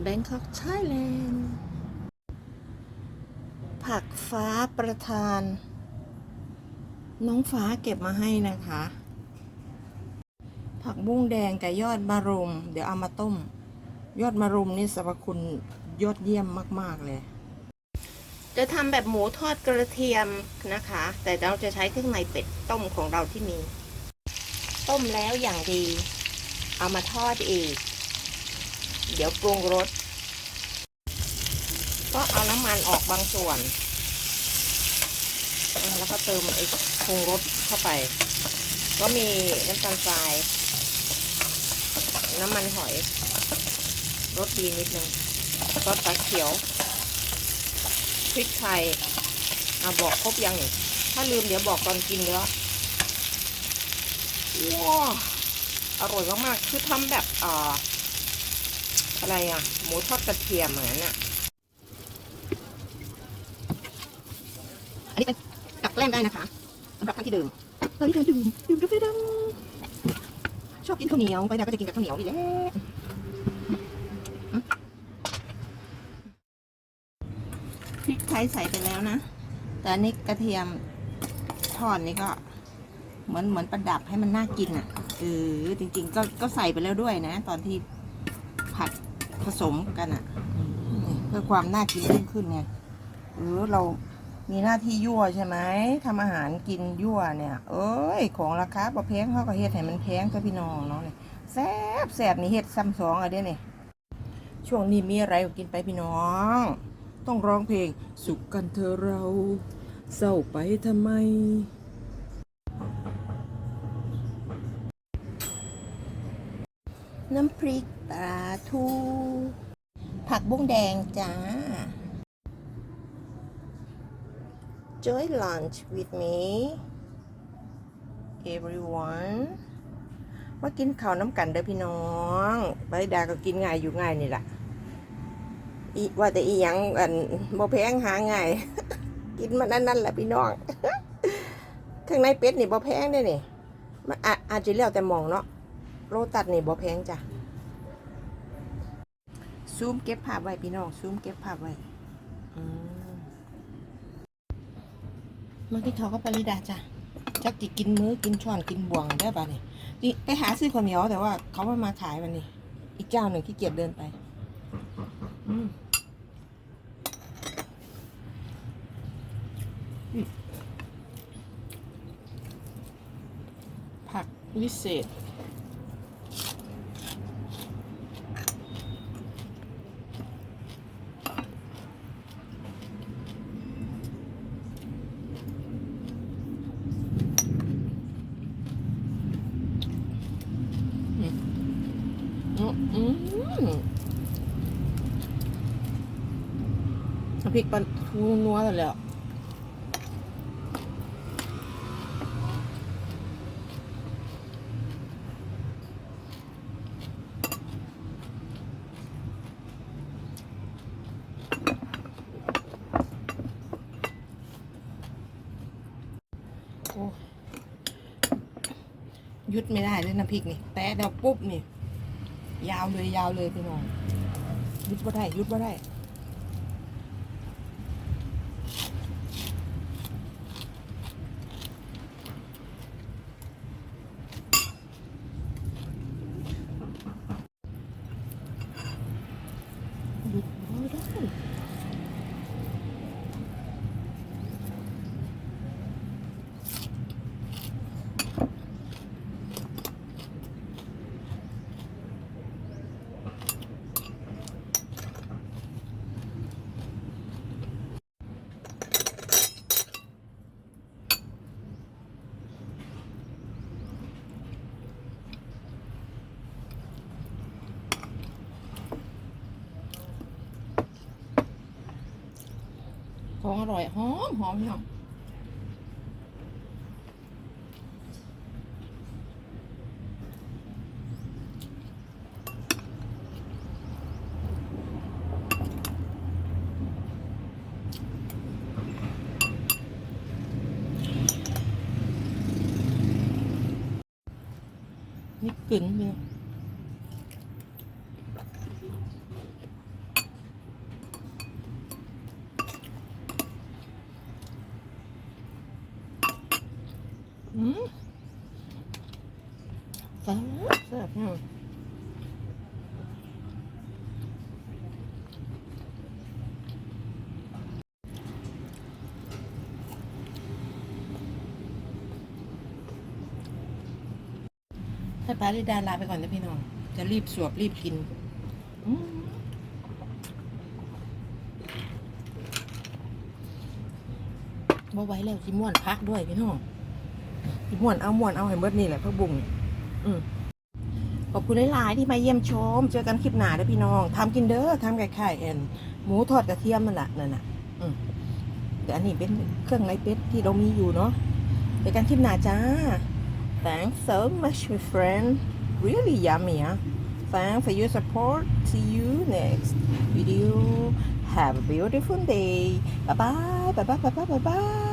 Bangkok Thailand ผักฟ้าประทาน น้องฟ้าเก็บมาให้นะคะ ผักบุ้งแดงกับยอดมะรุม เดี๋ยวเอามาต้ม ยอดมะรุมนี่สรรพคุณยอดเยี่ยมมาก ๆ เลย จะทำแบบหมูทอดกระเทียมนะคะ แต่เราจะใช้เครื่องในเป็ดต้มของเราที่มี ต้มแล้วอย่างดี เอามาทอดอีก เดี๋ยวปรุงรส ก็เอาน้ำมันออกบางส่วน แล้วก็เติมไอ้ปรุงรสเข้าไป ก็มีน้ำตาลทราย น้ำมันหอย รสดีนิดนึงซอสปลาเขียว พริกไทยเอาบอกครบยัง ถ้าลืมเดี๋ยวบอกตอนกินเด้อว้าวอร่อยมากๆ คือทำแบบอ่า อะไรอะ หมูทอดกระเทียมเหมือนน่ะ อันนี้เป็นกับแกล้มได้นะคะสำหรับท่านที่ดื่มตอนนี้การดื่มดื่มกาแฟดำชอบกินข้าวเหนียวไปดาก็จะกินกับข้าวเหนียวนี่แหละพริกไทยใส่ไปแล้วนะ แต่อันนี้กระเทียมทอดนี่ก็ เหมือนเหมือนประดับให้มันน่ากินอะเออจริง ๆ ก็ก็ใส่ไปแล้วด้วยนะ ตอนที่ผัด ผสมกันอะนี่เพื่อความน่ากินยิ่งขึ้นไงเออเรามีหน้าที่ยั่วใช่ไหมทำอาหารกินยั่วเนี่ย เอ้ย ของราคาประแพงเขาก็เฮ็ดให้มันแพงก็พี่น้องเนาะเนี่ยแซ่บแซ่บนี่เฮ็ดซ้ำสองอะเด้เนี่ยช่วงนี้มีอะไรก็กินไปพี่น้อง ต้องร้องเพลงสุขกันเธอะเราเศร้าไปทำไม น้ำพริก ปลาทูผักบุ้งแดงจ้า Joy lunch with me everyone มากินข้าวน้ำกันเด้อพี่น้องไปดาก็กินง่ายอยู่ง่ายนี่แหละอีว่าแต่อีหยังอันบ่แพงหาง่าย กินมันนั่นนั่นแหละพี่น้องข้างในเป็ดนี่บ่แพงเด้นี่มันอาอาจจะเลี้ยวแต่มองเนาะโลตัดนี่บ่แพงจ้ะ ซูมเก็บภาพไว้พี่น้องซูมเก็บภาพไว้อืมมากินข้ากับปริดาจ้ะจักจิกินมื้อกินช้อนกินบ่วงได้ป่ะนี่นี่ไปหาซื้อข้าวเหนียวแต่ว่าเขาไม่มาขายวันนี้ อีกเจ้าหนึ่งที่เกียจเดินไปอืมผักวิเศษ อืม อืมน้ำพริกปลาทูนัวๆเลยอะโอ้หยุดไม่ได้เลยน้ำพริกนี่ แต่เดี๋ยวปุ๊บนี่ ยาวเลยยาวเลยพี่น้องหยุดว่าได้หยุดว่าได้หยุดบ่ได้ ของอร่อยหอมหอมพี่น้องนี่กึ่นพี่น้อ แซ่บแซ่บเนี่ยให้ป้าลิดาลาไปก่อนนะพี่น้อง จะรีบสวบรีบกินบ่ไว้แล้วกินม่วนพักด้วยพี่น้องกินม่วนเอาม่วนเอาให้เบิดนี่แหละพักบุ้ง ขอบคุณหลาย ๆ ที่มาเยี่ยมชม เจอกันคลิปหนาด้วยพี่น้องทำกินเด้อทำไก่ไข่เอ็นหมูทอดกระเทียมมันละนั่นน่ะเดี๋ยวอันนี้เป็นเครื่องไรเป็ดที่เรามีอยู่เนาะเจอกันคลิปหนาจ้า Thanks so much my friend really yummy huh? Thanks for your support see you next video have a beautiful day bye bye bye bye bye bye bye